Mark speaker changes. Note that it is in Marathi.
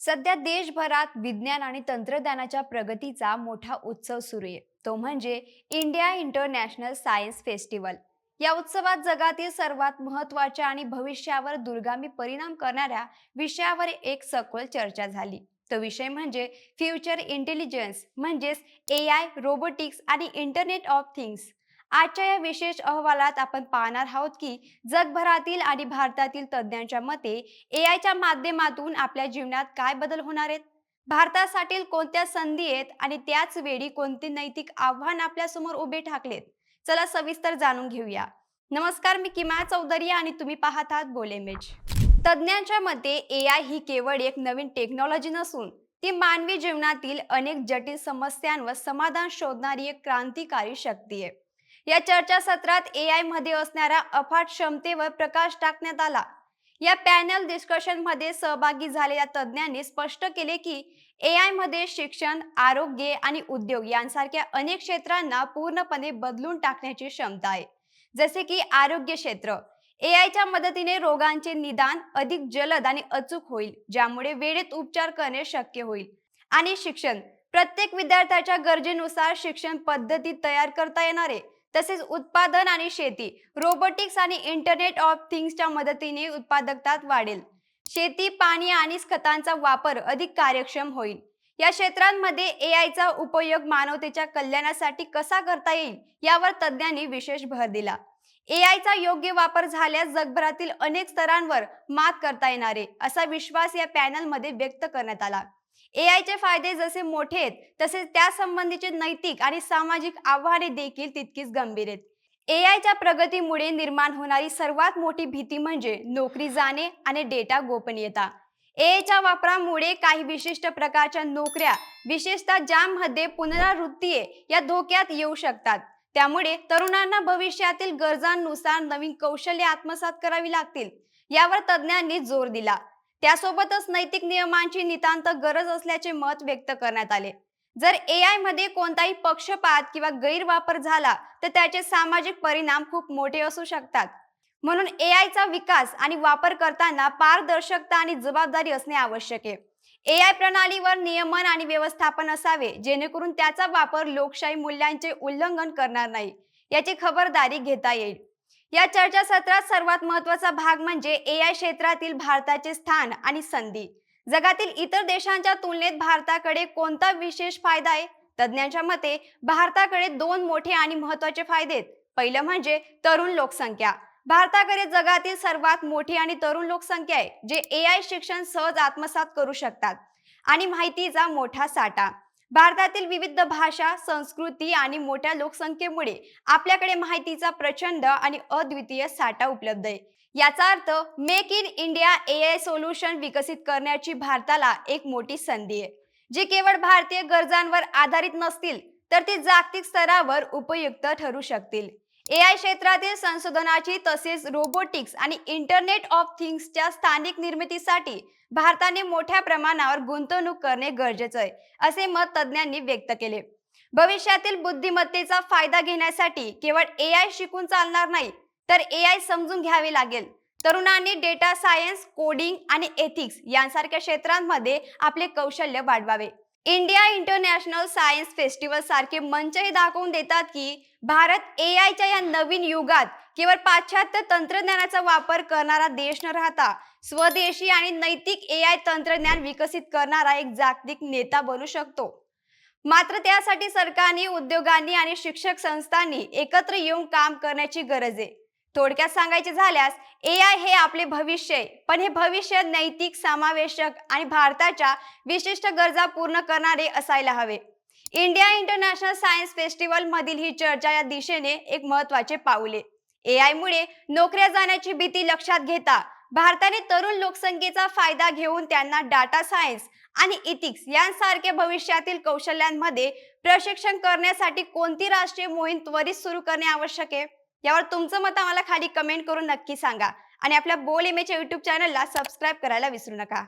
Speaker 1: सध्या देशभरात विज्ञान आणि तंत्रज्ञानाच्या प्रगतीचा मोठा उत्सव सुरू आहे. तो म्हणजे इंडिया इंटरनॅशनल सायन्स फेस्टिवल. या उत्सवात जगातील सर्वात महत्त्वाच्या आणि भविष्यावर दुर्गामी परिणाम करणाऱ्या विषयावर एक सखोल चर्चा झाली. तो विषय म्हणजे फ्युचर इंटेलिजन्स म्हणजेच ए आय रोबोटिक्स आणि इंटरनेट ऑफ थिंग्स. आजच्या या विशेष अहवालात आपण पाहणार आहोत की जगभरातील आणि भारतातील तज्ज्ञांच्या मते ए आयच्या माध्यमातून आपल्या जीवनात काय बदल होणार आहेत? भारतासाठी कोणत्या संधी आहेत आणि त्याच वेळी कोणते नैतिक आव्हान आपल्यासमोर उभे ठाकलेत? चला सविस्तर जाणून घेऊया. नमस्कार मी किमा चौधरी आणि तुम्ही पाहत आहात बोलेमेज तज्ज्ञांच्या मते ए आय ही केवळ एक नवीन टेक्नॉलॉजी नसून ती मानवी जीवनातील अनेक जटिल समस्यांवर समाधान शोधणारी एक क्रांतिकारी शक्ती आहे. या चर्चासत्रात ए आयमध्ये असणाऱ्या अफाट क्षमतेवर प्रकाश टाकण्यात आला. या पॅनल डिस्कशनमध्ये सहभागी झालेल्या तज्ज्ञांनी स्पष्ट केले की ए आयमध्ये शिक्षण आरोग्य आणि उद्योग यांसारख्या अनेक क्षेत्रांना पूर्णपणे बदलून टाकण्याची क्षमता आहे. जसे की आरोग्य क्षेत्र ए आयच्या मदतीने रोगांचे निदान अधिक जलद आणि अचूक होईल ज्यामुळे वेळेत उपचार करणे शक्य होईल. आणि शिक्षण प्रत्येक विद्यार्थ्याच्या गरजेनुसार शिक्षण पद्धती तयार करता येणार आहे. तसेच उत्पादन आणि शेती रोबोटिक्स आणि इंटरनेट ऑफ थिंग्सच्या मदतीने उत्पादकतात वाढेल. शेती पाणी आणि खतांचा वापर अधिक कार्यक्षम होईल. या क्षेत्रांमध्ये ए आयचा उपयोग मानवतेच्या कल्याणासाठी कसा करता येईल यावर तज्ज्ञांनी विशेष भर दिला. ए आयचा योग्य वापर झाल्यास जगभरातील अनेक स्तरांवर मात करता येणार आहे असा विश्वास या पॅनलमध्ये व्यक्त करण्यात आला. ए फायदे जसे मोठे आहेत तसेच त्या संबंधीचे नैतिक आणि सामाजिक आव्हाने देखील तितकीच गंभीर आहेत. ए प्रगतीमुळे निर्माण होणारी सर्वात मोठी भीती म्हणजे नोकरी जाणे आणि डेटा गोपनीयता. एआयच्या वापरामुळे काही विशिष्ट प्रकारच्या नोकऱ्या विशेषतः ज्यामध्ये पुनरावृत्ती या धोक्यात येऊ शकतात. त्यामुळे तरुणांना भविष्यातील गरजांनुसार नवीन कौशल्य आत्मसात करावी लागतील. यावर तज्ज्ञांनी जोर दिला. त्यासोबतच नैतिक नियमांची नितांत गरज असल्याचे मत व्यक्त करण्यात आले. जर ए आयमध्ये कोणताही पक्षपात किंवा गैरवापर झाला तर त्याचे सामाजिक परिणाम खूप मोठे असू शकतात. म्हणून ए आयचा विकास आणि वापर करताना पारदर्शकता आणि जबाबदारी असणे आवश्यक आहे. ए आय प्रणालीवर नियमन आणि व्यवस्थापन असावे जेणेकरून त्याचा वापर लोकशाही मूल्यांचे उल्लंघन करणार नाही याची खबरदारी घेता येईल. या चर्चासत्रात सर्वात महत्त्वाचा भाग म्हणजे ए आय क्षेत्रातील भारताचे स्थान आणि संधी. जगातील इतर देशांच्या तुलनेत भारताकडे कोणता विशेष फायदा आहे? तज्ज्ञांच्या मते भारताकडे दोन मोठे आणि महत्त्वाचे फायदे आहेत. पहिलं म्हणजे तरुण लोकसंख्या. भारताकडे जगातील सर्वात मोठी आणि तरुण लोकसंख्या आहे जे ए आय शिक्षण सहज आत्मसात करू शकतात. आणि माहितीचा मोठा साठा. भारतातील विविध भाषा संस्कृती आणि मोठ्या लोकसंख्येमुळे आपल्याकडे माहितीचा प्रचंड आणि अद्वितीय साठा उपलब्ध आहे. याचा अर्थ make in India A I solution विकसित करण्याची भारताला एक मोठी संधी आहे. जी केवळ भारतीय गरजांवर आधारित नसतील तर ती जागतिक स्तरावर उपयुक्त ठरू शकतील. ए आय क्षेत्रातील संशोधनाची तसेच रोबोटिक्स आणि इंटरनेट ऑफ थिंग्सच्या स्थानिक निर्मितीसाठी भारताने मोठ्या प्रमाणावर गुंतवणूक करणे गरजेचं आहे असे मत तज्ज्ञांनी व्यक्त केले. भविष्यातील बुद्धिमत्तेचा फायदा घेण्यासाठी केवळ ए आय शिकून चालणार नाही तर ए आय समजून घ्यावे लागेल. तरुणांनी डेटा सायन्स कोडिंग आणि एथिक्स यांसारख्या क्षेत्रांमध्ये आपले कौशल्य वाढवावे. इंडिया इंटरनॅशनल सायन्स फेस्टिवल सारखे मंचही दाखवून देतात की भारत ए आयच्या या नवीन युगात केवळ पाश्चात्य तंत्रज्ञानाचा वापर करणारा देश न राहता स्वदेशी आणि नैतिक ए आय तंत्रज्ञान विकसित करणारा एक जागतिक नेता बनू शकतो. मात्र त्यासाठी सरकारने उद्योगांनी आणि शिक्षक संस्थांनी एकत्र येऊन काम करण्याची गरज आहे. थोडक्यात सांगायचे झाल्यास ए आय हे आपले भविष्य आहे. पण हे भविष्य नैतिक समावेशक आणि भारताच्या विशिष्ट गरजा पूर्ण करणारे असायला हवे. इंडिया इंटरनॅशनल सायन्स फेस्टिवल मधील ही चर्चा या दिशेने एक महत्त्वाचे पाऊले ए आय मुळे नोकऱ्या जाण्याची भीती लक्षात घेता भारताने तरुण लोकसंख्येचा फायदा घेऊन त्यांना डाटा सायन्स आणि इथिक्स यांसारख्या भविष्यातील कौशल्यांमध्ये प्रशिक्षण करण्यासाठी कोणती राष्ट्रीय मोहीम त्वरित सुरू करणे आवश्यक आहे? यावर तुमचं मत आम्हाला खाली कमेंट करून नक्की सांगा. आणि आपल्या बोल इमेच्या युट्यूब चॅनलला सबस्क्राईब करायला विसरू नका.